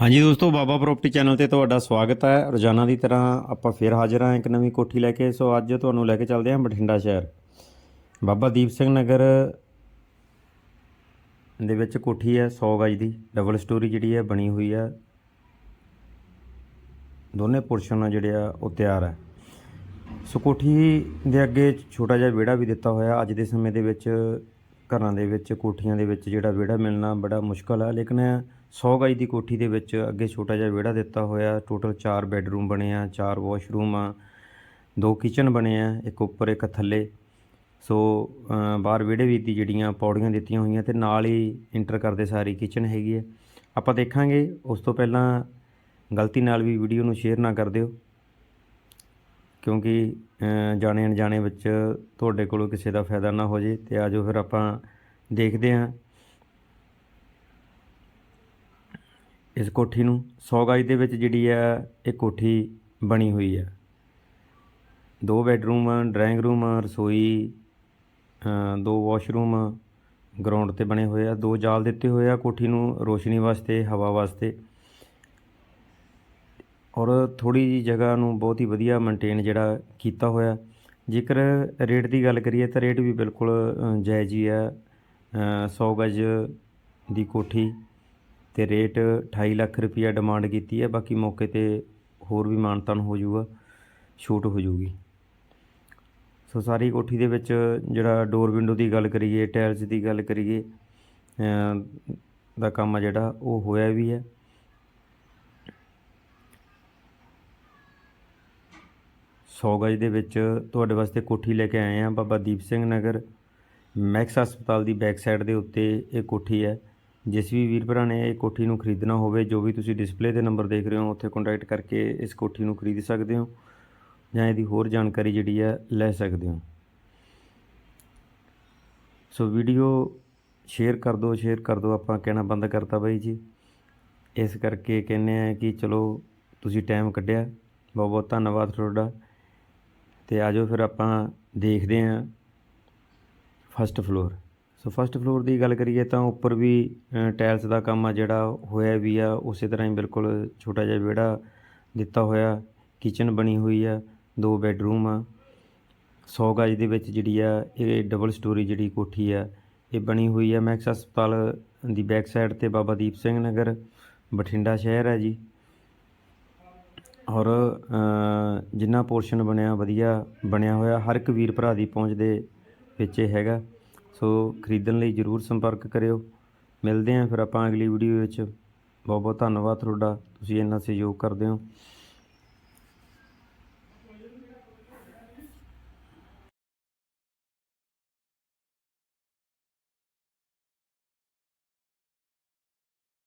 ਹਾਂਜੀ ਦੋਸਤੋ, ਬਾਬਾ property channel ਤੇ ਤੁਹਾਡਾ ਸਵਾਗਤ ਹੈ। ਰੋਜ਼ਾਨਾ ਦੀ ਤਰ੍ਹਾਂ ਆਪਾਂ ਫੇਰ ਹਾਜ਼ਰ ਹਾਂ ਇੱਕ ਨਵੀਂ ਕੋਠੀ ਲੈ ਕੇ। ਸੋ ਅੱਜ ਤੁਹਾਨੂੰ ਲੈ ਕੇ ਚੱਲਦੇ ਹਾਂ ਬਠਿੰਡਾ ਸ਼ਹਿਰ। ਬਾਬਾ ਦੀਪ ਸਿੰਘ ਨਗਰ ਦੇ ਵਿੱਚ ਕੋਠੀ ਹੈ 100 ਗਜ ਦੀ। ਡਬਲ ਸਟੋਰੀ ਜਿਹੜੀ ਹੈ, ਬਣੀ ਹੋਈ ਹੈ। ਦੋਨੇ ਪੋਰਸ਼ਨ ਆ ਜਿਹੜੇ ਆ, ਉਹ ਤਿਆਰ ਹੈ। ਸੋ ਕੋਠੀ ਦੇ ਅੱਗੇ ਛੋਟਾ ਜਿਹਾ ਵਿਹੜਾ ਵੀ ਦਿੱਤਾ ਹੋਇਆ। ਅੱਜ ਦੇ ਸਮੇਂ ਦੇ ਵਿੱਚ ਘਰਾਂ ਦੇ ਵਿੱਚ ਕੋਠੀਆਂ ਦੇ ਵਿੱਚ ਜਿਹੜਾ ਵਿਹੜਾ ਮਿਲਣਾ ਬੜਾ ਮੁਸ਼ਕਲ ਹੈ। ਲੇਕਿਨ 100 ਗਜ ਦੀ ਕੋਠੀ ਦੇ ਵਿੱਚ ਅੱਗੇ ਛੋਟਾ ਜਿਹਾ ਵਿਹੜਾ ਦਿੱਤਾ ਹੋਇਆ। ਟੋਟਲ 4 ਬੈੱਡਰੂਮ ਬਣੇ ਆ 4 ਵਾਸ਼ਰੂਮ ਆ, ਦੋ ਕਿਚਨ ਬਣੇ ਆ, ਇੱਕ ਉੱਪਰ, ਇੱਕ ਥੱਲੇ। ਸੋ ਬਾਹਰ ਵਿਹੜੇ ਵੀ ਦੀ ਜਿਹੜੀਆਂ ਪੌੜੀਆਂ ਦਿੱਤੀਆਂ ਹੋਈਆਂ ਤੇ ਨਾਲ ਹੀ ਇੰਟਰ ਕਰਦੇ ਸਾਰੀ ਕਿਚਨ ਹੈਗੀ ਹੈ ਆਪਾਂ ਦੇਖਾਂਗੇ, ਉਸ ਤੋਂ ਪਹਿਲਾਂ ਗਲਤੀ ਨਾਲ ਵੀ ਵੀਡੀਓ ਨੂੰ ਸ਼ੇਅਰ ਨਾ ਕਰ ਦਿਓ, ਕਿਉਂਕਿ ਜਾਣੇ ਅਣਜਾਣੇ ਵਿੱਚ ਤੁਹਾਡੇ ਕੋਲੋਂ ਕਿਸੇ ਦਾ ਫਾਇਦਾ ਨਾ ਹੋ ਜੇ। ਤੇ ਆਜੋ ਫਿਰ ਆਪਾਂ ਦੇਖਦੇ ਹਾਂ ਇਸ ਕੋਠੀ ਨੂੰ 100 ਗਜ ਦੇ ਵਿੱਚ ਜਿਹੜੀ ਆ ਇਹ ਕੋਠੀ ਬਣੀ ਹੋਈ ਆ। ਦੋ ਬੈੱਡਰੂਮ ਡਰਾਇੰਗ ਰੂਮ ਰਸੋਈ ਦੋ ਵਾਸ਼ਰੂਮ ਗਰਾਊਂਡ ਤੇ ਬਣੇ ਹੋਏ ਆ। ਦੋ ਜਾਲ ਦਿੱਤੇ ਹੋਏ ਆ ਕੋਠੀ ਨੂੰ ਰੋਸ਼ਨੀ ਵਾਸਤੇ ਹਵਾ ਵਾਸਤੇ। ਔਰ ਥੋੜੀ ਜੀ ਜਗ੍ਹਾ ਨੂੰ ਬਹੁਤ ਹੀ ਵਧੀਆ ਮੇਨਟੇਨ ਜਿਹੜਾ ਕੀਤਾ ਹੋਇਆ। ਜੇਕਰ ਰੇਟ ਦੀ ਗੱਲ ਕਰੀਏ ਤਾਂ ਰੇਟ ਵੀ ਬਿਲਕੁਲ ਅ, ਜਾਇਜ਼ ਹੀ ਹੈ ਅ, 100 ਗਜ ਦੀ ਕੋਠੀ। ਤੇ ਰੇਟ 28 ਲੱਖ ਰੁਪਈਆ ਡਿਮਾਂਡ ਕੀਤੀ ਹੈ, ਬਾਕੀ ਮੌਕੇ ਤੇ ਹੋਰ ਵੀ ਮਾਨਤਾਨ ਹੋ ਜਾਊਗਾ, ਛੂਟ ਹੋ ਜਾਊਗੀ। ਸੋ ਸਾਰੀ ਕੋਠੀ ਦੇ ਵਿੱਚ ਜਿਹੜਾ ਡੋਰ ਵਿੰਡੋ ਦੀ ਗੱਲ ਕਰੀਏ ਟਾਇਲਸ ਦੀ ਗੱਲ ਕਰੀਏ ਦਾ ਕੰਮ ਆ ਜਿਹੜਾ, ਉਹ ਹੋਇਆ ਵੀ ਹੈ। ਸੌ ਗਜ ਦੇ ਵਿੱਚ ਤੁਹਾਡੇ ਵਾਸਤੇ ਕੋਠੀ ਲੈ ਕੇ ਆਏ ਹਾਂ ਬਾਬਾ ਦੀਪ ਸਿੰਘ ਨਗਰ, ਮੈਕਸ ਹਸਪਤਾਲ ਦੀ ਬੈਕ ਸਾਈਡ ਦੇ ਉੱਤੇ ਇਹ ਕੋਠੀ ਹੈ। ਜਿਸ ਵੀ ਵੀਰ ਭਰਾ ਨੇ ਇਹ ਕੋਠੀ ਨੂੰ ਖਰੀਦਣਾ ਹੋਵੇ, ਜੋ ਵੀ ਤੁਸੀਂ ਡਿਸਪਲੇ ਤੇ ਨੰਬਰ ਦੇਖ ਰਹੇ ਹੋ, ਉੱਥੇ ਕੰਟੈਕਟ ਕਰਕੇ ਇਸ ਕੋਠੀ ਨੂੰ ਖਰੀਦ ਸਕਦੇ ਹੋ ਜਾਂ ਇਹਦੀ ਹੋਰ ਜਾਣਕਾਰੀ ਜਿਹੜੀ ਹੈ, ਲੈ ਸਕਦੇ ਹੋ। ਸੋ ਵੀਡੀਓ ਸ਼ੇਅਰ ਕਰ ਦਿਓ ਸ਼ੇਅਰ ਕਰ ਦਿਓ, ਆਪਾਂ ਕਹਿਣਾ ਬੰਦ ਕਰਤਾ ਬਾਈ ਜੀ। ਇਸ ਕਰਕੇ ਕਹਿੰਦੇ ਆ ਕਿ ਚਲੋ ਤੁਸੀਂ ਟਾਈਮ ਕੱਢਿਆ, ਬਹੁਤ ਬਹੁਤ ਧੰਨਵਾਦ ਤੁਹਾਡਾ। ਤੇ ਆਜੋ ਫਿਰ ਆਪਾਂ ਦੇਖਦੇ ਹਾਂ first floor so first floor ਦੀ ਗੱਲ ਕਰੀਏ ਤਾਂ ਉੱਪਰ ਵੀ ਟਾਇਲਸ ਦਾ ਕੰਮ ਆ ਜਿਹੜਾ ਹੋਇਆ ਵੀ ਆ। ਉਸੇ ਤਰ੍ਹਾਂ ਹੀ ਬਿਲਕੁਲ ਛੋਟਾ ਜਿਹਾ ਵਿਹੜਾ ਦਿੱਤਾ ਹੋਇਆ। ਕਿਚਨ ਬਣੀ ਹੋਈ ਆ, ਦੋ ਬੈੱਡਰੂਮ ਆ। 100 ਗਜ ਦੇ ਵਿੱਚ ਜਿਹੜੀ ਆ, ਇਹ ਡਬਲ ਸਟੋਰੀ ਜਿਹੜੀ ਕੋਠੀ ਆ, ਇਹ ਬਣੀ ਹੋਈ ਆ। ਮੈਕਸ ਹਸਪਤਾਲ ਦੀ ਬੈਕ ਸਾਈਡ ਤੇ ਬਾਬਾ ਦੀਪ ਸਿੰਘ ਨਗਰ, ਬਠਿੰਡਾ ਸ਼ਹਿਰ ਹੈ ਜੀ। ਔਰ ਜਿੰਨਾ ਪੋਰਸ਼ਨ ਬਣਿਆ, ਵਧੀਆ ਬਣਿਆ ਹੋਇਆ। ਹਰ ਇੱਕ ਵੀਰ ਭਰਾ ਦੀ ਪਹੁੰਚ ਦੇ ਵਿੱਚ ਇਹ ਹੈਗਾ। ਸੋ ਖਰੀਦਣ ਲਈ ਜਰੂਰ ਸੰਪਰਕ ਕਰਿਓ। ਮਿਲਦੇ ਹਾਂ ਫਿਰ ਆਪਾਂ ਅਗਲੀ ਵੀਡੀਓ ਵਿੱਚ। ਬਹੁਤ ਬਹੁਤ ਧੰਨਵਾਦ ਤੁਹਾਡਾ। ਤੁਸੀਂ ਇੰਨਾ ਸਹਿਯੋਗ ਕਰਦੇ ਹੋ।